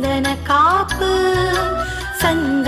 சந்தன காப்பு சந்தன